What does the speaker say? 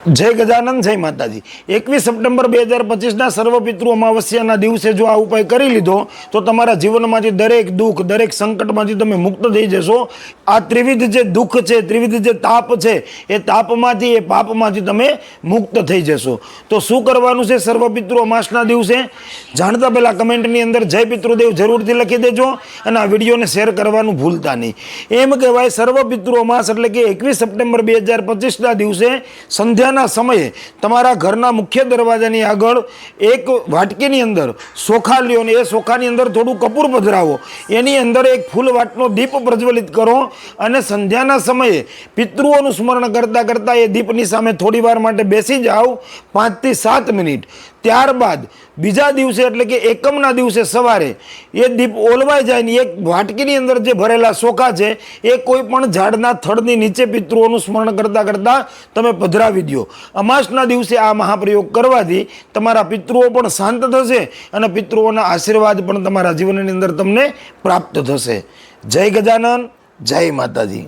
જય ગજાનંદ, જય માતાજી. એકવીસ સપ્ટેમ્બર બે હજાર પચીસના સર્વપિતૃ અમાવસ્યાના દિવસે જો આ ઉપાય કરી લીધો, તો તમારા જીવનમાંથી દરેક દુઃખ, દરેક સંકટમાંથી તમે મુક્ત થઈ જશો. આ ત્રિવિધ જે દુઃખ છે, ત્રિવિધ જે તાપ છે, એ તાપમાંથી, એ પાપમાંથી તમે મુક્ત થઈ જશો. તો શું કરવાનું છે સર્વપિતૃ અમાસના દિવસે? જાણતા પહેલાં કમેન્ટની અંદર જય પિતૃદેવ જરૂરથી લખી દેજો અને આ વિડીયોને શેર કરવાનું ભૂલતા નહીં. એમ કહેવાય સર્વપિતૃ અમાસ એટલે કે એકવીસ સપ્ટેમ્બર બે હજાર પચીસના દિવસે સંધ્યાના સમયે તમારા ઘરના મુખ્ય દરવાજાની આગળ એક વાટકીની અંદર સોખા લ્યો ને એ સોખાની અંદર થોડું કપૂર પધરાવો. એની અંદર એક ફૂલ વાટનો દીપ પ્રજ્વલિત કરો અને સંધ્યાના સમયે પિતૃઓનું સ્મરણ કરતાં કરતાં એ દીપની સામે થોડી વાર માટે બેસી જાઓ પાંચથી સાત મિનિટ. ત્યારબાદ બીજા દિવસે એટલે કે એકમના દિવસે સવારે એ દીપ ઓલવાઈ જાય ને એક વાટકીની અંદર જે ભરેલા સોખા છે, એ કોઈ પણ ઝાડના થડની નીચે પિતૃઓનું સ્મરણ કરતાં કરતાં તમે પધરાવી દો અમાસના દિવસે આ મહાપ્રયોગ કરવાથી તમારા પિતૃઓ પણ શાંત થશે અને પિતૃઓના આશીર્વાદ પણ તમારા જીવનની અંદર તમને પ્રાપ્ત થશે. જય ગજાનન, જય માતાજી.